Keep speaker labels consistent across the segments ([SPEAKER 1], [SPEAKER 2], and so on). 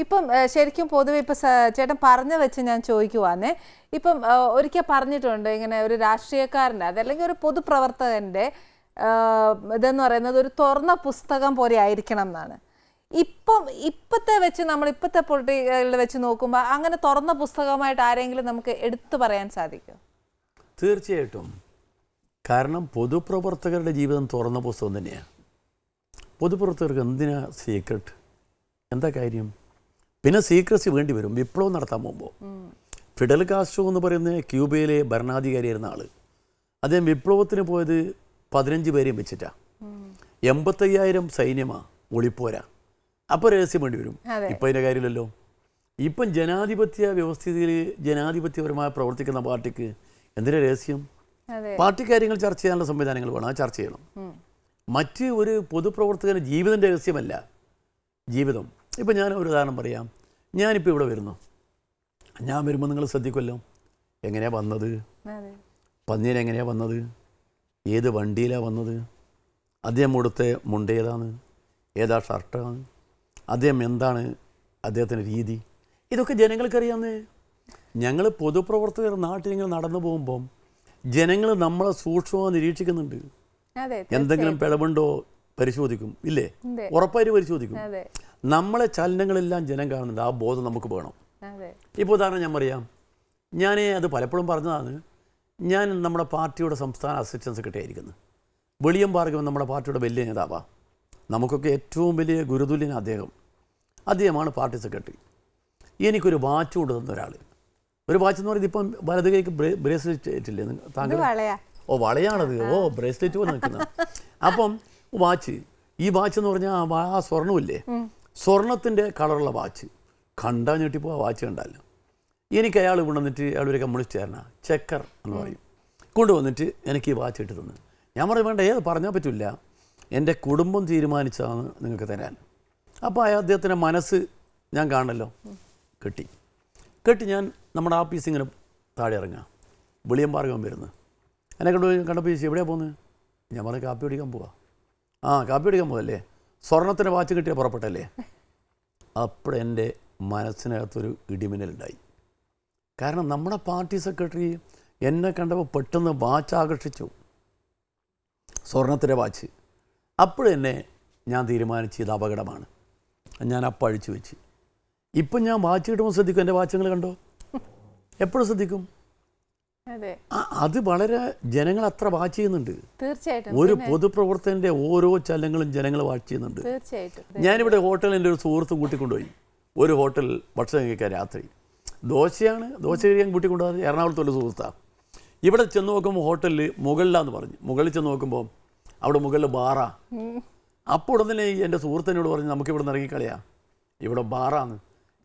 [SPEAKER 1] ഇപ്പം ശരിക്കും പൊതുവെ ഇപ്പം ചേട്ടൻ പറഞ്ഞു വെച്ച് ഞാൻ ചോദിക്കുവാന്നേ. ഇപ്പം ഒരിക്കൽ പറഞ്ഞിട്ടുണ്ട് ഇങ്ങനെ ഒരു രാഷ്ട്രീയക്കാരന്റെ അതല്ലെങ്കിൽ ഒരു പൊതുപ്രവർത്തകന്റെ ഇതെന്ന് പറയുന്നത് ഒരു തുറന്ന പുസ്തകം പോലെ ആയിരിക്കണം എന്നാണ്. ഇപ്പം ഇപ്പത്തെ വെച്ച് നമ്മൾ ഇപ്പത്തെ പൊളിറ്റിക്കലിൽ വെച്ച് നോക്കുമ്പോൾ അങ്ങനെ തുറന്ന പുസ്തകമായിട്ട് ആരെങ്കിലും നമുക്ക് എടുത്തു പറയാൻ സാധിക്കും
[SPEAKER 2] തീർച്ചയായിട്ടും. കാരണം പൊതുപ്രവർത്തകരുടെ ജീവിതം തുറന്ന പുസ്തകം തന്നെയാണ്. പൊതുപ്രവർത്തകർക്ക് എന്തിനാ സീക്രട്ട് എന്താ കാര്യം? പിന്നെ സീക്രസി വേണ്ടി വരും. വിപ്ലവം നടത്താൻ പോകുമ്പോൾ ഫിഡൽ കാസ്ട്രോ എന്ന് പറയുന്ന ക്യൂബയിലെ ഭരണാധികാരിയായിരുന്ന ആൾ അദ്ദേഹം വിപ്ലവത്തിന് പോയത് പതിനഞ്ച് പേരെയും വെച്ചിട്ടാ. എൺപത്തയ്യായിരം സൈന്യമാ ഒളിപ്പോരാ. അപ്പോൾ രഹസ്യം വേണ്ടി വരും. ഇപ്പം അതിന്റെ കാര്യമില്ലല്ലോ. ഇപ്പം ജനാധിപത്യ വ്യവസ്ഥിതിയിൽ ജനാധിപത്യപരമായി പ്രവർത്തിക്കുന്ന പാർട്ടിക്ക് എന്തിനാ രഹസ്യം? പാർട്ടി കാര്യങ്ങൾ ചർച്ച ചെയ്യാനുള്ള സംവിധാനങ്ങൾ വേണം. ആ ചർച്ച ചെയ്യണം. മറ്റ് ഒരു പൊതുപ്രവർത്തകന് ജീവിതം രഹസ്യമല്ല. ജീവിതം. ഇപ്പം ഞാൻ ഒരു ഉദാഹരണം പറയാം. ഞാനിപ്പോൾ ഇവിടെ വരുന്നു. ഞാൻ വരുമ്പോൾ നിങ്ങൾ ശ്രദ്ധിക്കുമല്ലോ. എങ്ങനെയാണ് വന്നത്?
[SPEAKER 1] അതെ.
[SPEAKER 2] പന്നീൻ എങ്ങനെയാണ് വന്നത്? ഏത് വണ്ടിയിലാണ് വന്നത്? അദ്ദേഹം കൊടുത്ത മുണ്ടേതാണ് ഏതാ ഷർട്ടാണ് അദ്ദേഹം എന്താണ് അദ്ദേഹത്തിന്റെ രീതി? ഇതൊക്കെ ജനങ്ങൾക്കറിയാമെന്നേ ഞങ്ങൾ പൊതുപ്രവർത്തകർ നാട്ടിൽ ഇങ്ങനെ നടന്നു പോകുമ്പം ജനങ്ങൾ നമ്മളെ സൂക്ഷ്മമായി നിരീക്ഷിക്കുന്നുണ്ട്. എന്തെങ്കിലും പിഴവുണ്ടോ പരിശോധിക്കും. ഇല്ലേ. ഉറപ്പായിട്ട് പരിശോധിക്കും. നമ്മളെ ചലനങ്ങളെല്ലാം ജനം കാണുന്നുണ്ട്. ആ ബോധം നമുക്ക് വേണം. ഇപ്പോൾ ഉദാഹരണം ഞാൻ പറയാം. ഞാൻ അത് പലപ്പോഴും പറഞ്ഞതാണ്. ഞാൻ നമ്മുടെ പാർട്ടിയുടെ സംസ്ഥാന അസിസ്റ്റൻസ് സെക്രട്ടറി വെളിയം ഭാർഗവൻ നമ്മുടെ പാർട്ടിയുടെ വലിയ നേതാവാണ് നമുക്കൊക്കെ ഏറ്റവും വലിയ ഗുരുതുല്യൻ അദ്ദേഹം. അദ്ദേഹമാണ് പാർട്ടി സെക്രട്ടറി. എനിക്കൊരു വാച്ച് കൊണ്ടു തന്ന ഒരാൾ ഒരു വാച്ച് എന്ന് പറയുന്നത് ഇപ്പം വലത് കൈക്ക് ബ്രേസ്ലെറ്റ്
[SPEAKER 1] ഇല്ലേ
[SPEAKER 2] താങ്കൾ? ഓ വളയാണത്. ഓ ബ്രേസ്ലെറ്റ് പോലെ നിൽക്കുന്നത് അപ്പം വാച്ച്. ഈ വാച്ച് എന്ന് പറഞ്ഞാൽ ആ സ്വർണമില്ലേ? സ്വർണത്തിന്റെ കളറുള്ള വാച്ച്. കണ്ടാൽ ഞെട്ടിപ്പോ ആ വാച്ച് കണ്ടല്ലോ എനിക്ക് അയാൾ കൊണ്ടുവന്നിട്ട് അയാൾ ഒരു കമ്മ്യൂണിസ്റ്റുകാരനാണ് ചെക്കർ എന്ന് പറയും. കൊണ്ടുവന്നിട്ട് എനിക്ക് ഈ വാച്ച് ഇട്ട് തന്നു. ഞാൻ പറയും വേണ്ട ഏത് പറഞ്ഞാൽ പറ്റില്ല എന്റെ കുടുംബം തീരുമാനിച്ചതാണ് നിങ്ങൾക്ക് തരാൻ. അപ്പോൾ അയാൾ അദ്ദേഹത്തിന്റെ മനസ്സ് ഞാൻ കാണല്ലോ കെട്ടി. കെട്ടി ഞാൻ നമ്മുടെ ആഫീസ് ഇങ്ങനെ താഴെ ഇറങ്ങാം. വെളിയം മാർഗം വരുന്നത് എന്നെ കണ്ടു കണ്ടപ്പോൾ ചോദിച്ചു എവിടെയാണ് പോകുന്നത്? ഞാൻ പറഞ്ഞു കാപ്പി കുടിക്കാൻ പോവാ. ആ കാപ്പി കുടിക്കാൻ പോകല്ലേ സ്വർണത്തിന്റെ വാച്ച് കിട്ടിയ പുറപ്പെട്ടല്ലേ? അപ്പോഴെന്റെ മനസ്സിനകത്തൊരു ഇടിമിന്നലുണ്ടായി. കാരണം നമ്മുടെ പാർട്ടി സെക്രട്ടറി എന്നെ കണ്ടപ്പോൾ പെട്ടെന്ന് വാച്ച് ആകർഷിച്ചു. സ്വർണത്തിന്റെ വാച്ച്. അപ്പോഴെന്നെ ഞാൻ തീരുമാനിച്ചു ഇത് അപകടമാണ്. ഞാൻ അപ്പം അഴിച്ചു വെച്ച്. ഇപ്പം ഞാൻ വാച്ച് കിട്ടുമ്പോൾ ശ്രദ്ധിക്കും എന്റെ വാച്ചുകൾ കണ്ടോ? എപ്പോഴും ശ്രദ്ധിക്കും.
[SPEAKER 1] അതെ.
[SPEAKER 2] വളരെ ജനങ്ങൾ അത്ര വാച്ച് ചെയ്യുന്നുണ്ട്.
[SPEAKER 1] തീർച്ചയായിട്ടും.
[SPEAKER 2] ഒരു പൊതുപ്രവർത്തകന്റെ ഓരോ ചലനങ്ങളും ജനങ്ങൾ വാച്ച് ചെയ്യുന്നുണ്ട്.
[SPEAKER 1] തീർച്ചയായിട്ടും.
[SPEAKER 2] ഞാനിവിടെ ഹോട്ടലിൽ എന്റെ ഒരു സുഹൃത്തും കൂട്ടിക്കൊണ്ടുപോയി. ഒരു ഹോട്ടൽ ഭക്ഷണം കഴിക്കാൻ രാത്രി. ദോശയാണ് ദോശ കഴിക്കാൻ കൂട്ടിക്കൊണ്ടുപോകാൻ എറണാകുളത്ത് ഒരു സുഹൃത്താണ് ഇവിടെ ചെന്ന് നോക്കുമ്പോൾ ഹോട്ടലിൽ മുകളിലാന്ന് പറഞ്ഞു. മുകളിൽ ചെന്ന് നോക്കുമ്പോൾ അവിടെ മുകളിൽ ബാറാ. അപ്പോൾ ഉടൻ തന്നെ എന്റെ സുഹൃത്തിനോട് പറഞ്ഞു നമുക്ക് ഇവിടെ നിന്ന് ഇറങ്ങിക്കളയാ ഇവിടെ ബാറാന്ന്.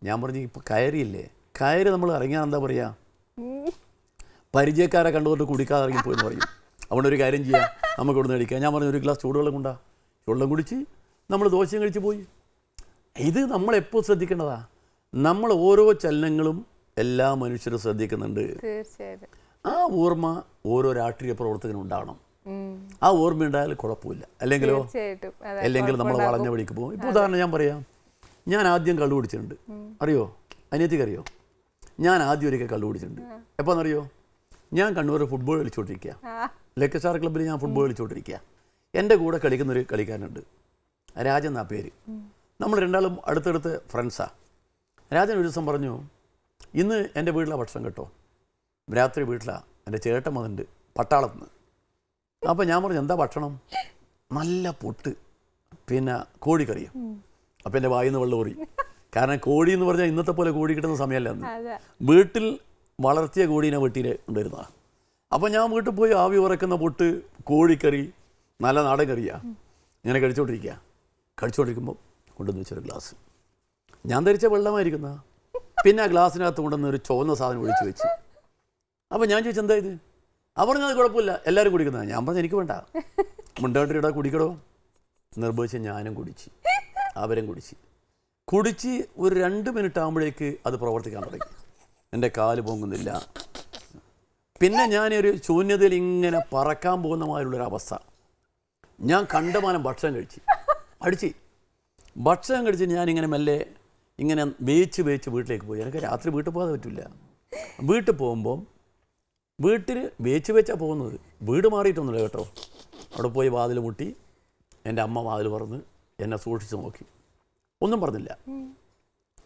[SPEAKER 2] ഞാൻ പറഞ്ഞു ഇപ്പോൾ കയറിയില്ലേ? കയറി നമ്മൾ ഇറങ്ങിയാൽ എന്താ പറയുക പരിചയക്കാരെ കണ്ടുകൊണ്ട് കുടിക്കാതെ ഇറങ്ങിപ്പോയെന്ന് പറയും. അതുകൊണ്ട് ഒരു കാര്യം ചെയ്യാം. നമുക്ക് ഇവിടുന്ന് കഴിക്കാം. ഞാൻ പറഞ്ഞു ഒരു ഗ്ലാസ് ചൂടുവെള്ളം കൊണ്ടാ. ചൂടുവെള്ളം കുടിച്ച് നമ്മൾ ദോശയും കഴിച്ച് പോയി. ഇത് നമ്മളെപ്പോൾ ശ്രദ്ധിക്കേണ്ടതാ? നമ്മൾ ഓരോ ചലനങ്ങളും എല്ലാ മനുഷ്യരും ശ്രദ്ധിക്കുന്നുണ്ട്. ആ ഓർമ്മ ഓരോ രാഷ്ട്രീയ പ്രവർത്തകനും ഉണ്ടാവണം. ആ ഓർമ്മ ഉണ്ടായാൽ കുഴപ്പമില്ല. അല്ലെങ്കിലോ? അല്ലെങ്കിൽ നമ്മൾ വളഞ്ഞ വഴിക്ക് പോകും. ഇപ്പോൾ ഉദാഹരണം ഞാൻ പറയാം. ഞാൻ ആദ്യം കള്ളു കുടിച്ചിട്ടുണ്ട്. അറിയോ? അനിയത്തിക്ക് അറിയോ? ഞാൻ ആദ്യം ഒരിക്കൽ കള്ളു കുടിച്ചിട്ടുണ്ട്. എപ്പോന്നറിയോ ഞാൻ കണ്ണൂർ ഫുട്ബോൾ കളിച്ചുകൊണ്ടിരിക്കുക
[SPEAKER 1] ലക്കസ്റ്റാർ
[SPEAKER 2] ലക്ക് ക്ലബ്ബിൽ ഞാൻ ഫുട്ബോൾ കളിച്ചുകൊണ്ടിരിക്കുക എന്റെ കൂടെ കളിക്കുന്ന ഒരു കളിക്കാരനുണ്ട്. രാജൻ എന്നാ പേര്. നമ്മൾ രണ്ടാളും അടുത്തടുത്ത് ഫ്രണ്ട്സാണ് രാജൻ ഒരു ദിവസം പറഞ്ഞു ഇന്ന് എന്റെ വീട്ടിലാണ് ഭക്ഷണം കേട്ടോ. രാത്രി വീട്ടിലാണ് എന്റെ ചേട്ടൻ വന്നിട്ടുണ്ട് പട്ടാളത്ത് നിന്ന് അപ്പോൾ ഞാൻ പറഞ്ഞു എന്താ ഭക്ഷണം? നല്ല പൊട്ട് പിന്നെ കോഴിക്കറിയും. അപ്പോൾ എന്റെ വായിന്ന് വെള്ളം ഊറി. കാരണം കോഴി എന്ന് പറഞ്ഞാൽ ഇന്നത്തെ പോലെ കോഴി കിട്ടുന്ന സമയമല്ല അന്ന്. വീട്ടിൽ വളർത്തിയ കോഴീനെ വീട്ടിൽ ഉണ്ടായിരുന്നതാണ് അപ്പോൾ ഞാൻ വീട്ടിൽ പോയി ആവി ഉറക്കുന്ന പൊട്ട് കോഴിക്കറി നല്ല നാടൻ കറിയാ. ഇങ്ങനെ കഴിച്ചുകൊണ്ടിരിക്കുക കഴിച്ചുകൊണ്ടിരിക്കുമ്പോൾ കൊണ്ടുവന്ന് വെച്ചൊരു ഗ്ലാസ്. ഞാൻ ധരിച്ച വെള്ളമായിരിക്കുന്ന പിന്നെ ആ ഗ്ലാസ്സിനകത്ത് കൊണ്ടുവന്ന് ഒരു ചുവന്ന സാധനം ഒഴിച്ച് വെച്ച്. അപ്പോൾ ഞാൻ ചോദിച്ചു എന്താ ഇത്? അവർ പറഞ്ഞത് കുഴപ്പമില്ല. എല്ലാവരും കുടിക്കുന്നതാണ് ഞാൻ പറഞ്ഞു എനിക്ക് വേണ്ട. മുണ്ടോട്ടിയുടെ കുടിക്കടോ. നിർബന്ധിച്ച് ഞാനും കുടിച്ച്. അവരും കുടിച്ച്. കുടിച്ച് ഒരു രണ്ട് മിനിറ്റ് ആകുമ്പോഴേക്ക് അത് പ്രവർത്തിക്കാൻ തുടങ്ങി. എന്റെ കാൽ പൊങ്ങുന്നില്ല. പിന്നെ ഞാനൊരു ശൂന്യതയിൽ ഇങ്ങനെ പറക്കാൻ പോകുന്ന മാതിരിയുള്ളൊരു അവസ്ഥ. ഞാൻ കണ്ടമാനം ഭക്ഷണം കഴിച്ച്. അടിച്ച്. ഭക്ഷണം കഴിച്ച് ഞാനിങ്ങനെ മെല്ലെ ഇങ്ങനെ വേച്ച് വേച്ച് വീട്ടിലേക്ക് പോയി. എനിക്ക് രാത്രി വീട്ടിൽ പോകാതെ പറ്റില്ല. വീട്ടിൽ പോകുമ്പം വീട്ടിൽ വേച്ച് വെച്ചാണ് പോകുന്നത്. വീട് മാറിയിട്ടൊന്നുമില്ല കേട്ടോ. അവിടെ പോയി വാതിൽ മുട്ടി എന്റെ അമ്മ വാതിൽ പറഞ്ഞ് എന്നെ സൂക്ഷിച്ച് നോക്കി. ഒന്നും പറഞ്ഞില്ല.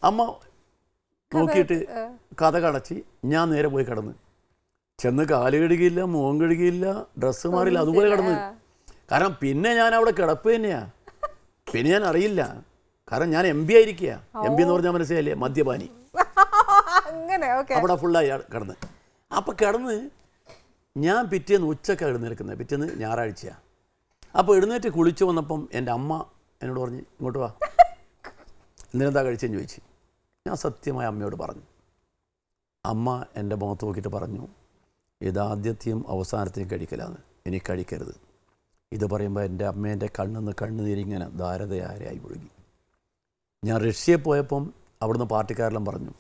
[SPEAKER 2] അമ്മ നോക്കിയിട്ട് കഥ കടച്ച് ഞാൻ നേരെ പോയി കിടന്ന്. ചെന്ന് കാൽ കഴുകിയില്ല മുഖം കഴുകിയില്ല ഡ്രസ്സ് മാറിയില്ല അതുപോലെ കിടന്ന്. കാരണം പിന്നെ ഞാൻ അവിടെ കിടപ്പ് തന്നെയാ. പിന്നെ ഞാൻ അറിയില്ല. കാരണം ഞാൻ എം ബി ആയിരിക്കുക എം ബി എന്ന് പറഞ്ഞാൽ മനസ്സിലായില്ലേ? മദ്യപാനി.
[SPEAKER 1] അങ്ങനെ
[SPEAKER 2] അവിടെ ഫുള്ളായി കിടന്ന്. അപ്പോൾ കിടന്ന് ഞാൻ പിറ്റേന്ന് ഉച്ചക്ക എഴുന്നേൽക്കുന്നത് പിറ്റേന്ന് ഞായറാഴ്ചയാണ് അപ്പോൾ എഴുന്നേറ്റ് കുളിച്ചു വന്നപ്പം എന്റെ അമ്മ എന്നോട് പറഞ്ഞ് ഇങ്ങോട്ട് വാ. ഇന്നലെന്താ കഴിച്ചെന്ന് ചോദിച്ചു. ഞാൻ സത്യമായി അമ്മയോട് പറഞ്ഞു. അമ്മ എന്റെ മുഖത്ത് നോക്കിയിട്ട് പറഞ്ഞു ഇതാദ്യത്തെയും അവസാനത്തെയും കഴിക്കലാണ് ഇനി കഴിക്കരുത്. ഇത് പറയുമ്പോൾ എന്റെ അമ്മേന്റെ കണ്ണിന്ന് കണ്ണുനീരിങ്ങനെ ധാരതയാരായി ഒഴുകി. ഞാൻ റഷ്യയിൽ പോയപ്പം അവിടുന്ന് പാർട്ടിക്കാരെല്ലാം പറഞ്ഞു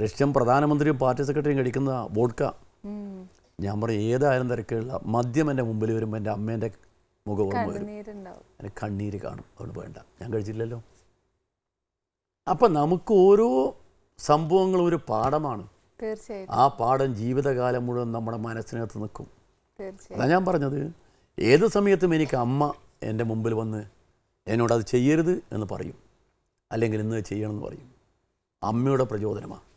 [SPEAKER 2] റഷ്യൻ പ്രധാനമന്ത്രിയും പാർട്ടി സെക്രട്ടറിയും കഴിക്കുന്ന വോഡ്ക ഞാൻ പറയും ഏതായാലും തിരക്കുള്ള മദ്യം എന്റെ മുമ്പിൽ വരുമ്പോൾ എന്റെ അമ്മേന്റെ മുഖം ഓർമ്മ വരും. എന്റെ കണ്ണീര് കാണും. അതുകൊണ്ട് വേണ്ട. ഞാൻ കഴിച്ചില്ലല്ലോ. അപ്പം നമുക്ക് ഓരോ സംഭവങ്ങളും ഒരു പാഠമാണ്. ആ പാഠം ജീവിതകാലം മുഴുവൻ നമ്മുടെ മനസ്സിനകത്ത് നിൽക്കും. അതാ ഞാൻ പറഞ്ഞത് ഏത് സമയത്തും എനിക്ക് അമ്മ എന്റെ മുമ്പിൽ വന്ന് എന്നോട് അത് ചെയ്യരുത് എന്ന് പറയും. അല്ലെങ്കിൽ ഇന്ന് ചെയ്യണമെന്ന് പറയും. അമ്മയുടെ പ്രചോദനമാണ്